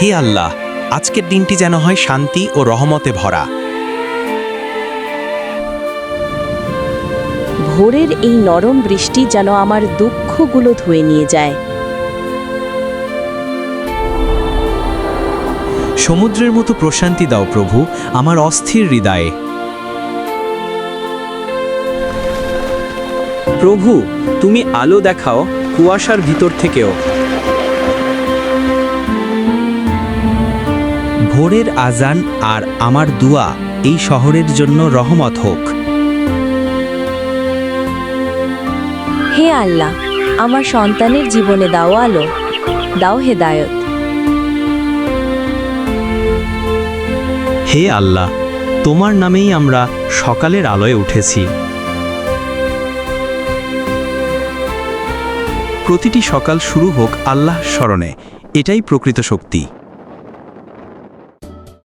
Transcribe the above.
হে আল্লাহ আজকের দিনটি যেন হয় শান্তি ও রহমতে ভরা। ভোরের এই নরম বৃষ্টি যেন আমার দুঃখগুলো ধুয়ে নিয়ে যায়। সমুদ্রের মতো প্রশান্তি দাও প্রভু আমার অস্থির হৃদয়ে। প্রভু তুমি আলো দেখাও কুয়াশার ভিতর থেকেও। ভোরের আজান আর আমার দুয়া এই শহরের জন্য রহমত হোক। হে আল্লাহ আমার সন্তানের জীবনে দাও আলো দাও হেদায়ত। হে আল্লাহ তোমার নামেই আমরা সকালের আলোয় উঠেছি। প্রতিটি সকাল শুরু হোক আল্লাহ স্মরণে এটাই প্রকৃত শক্তি।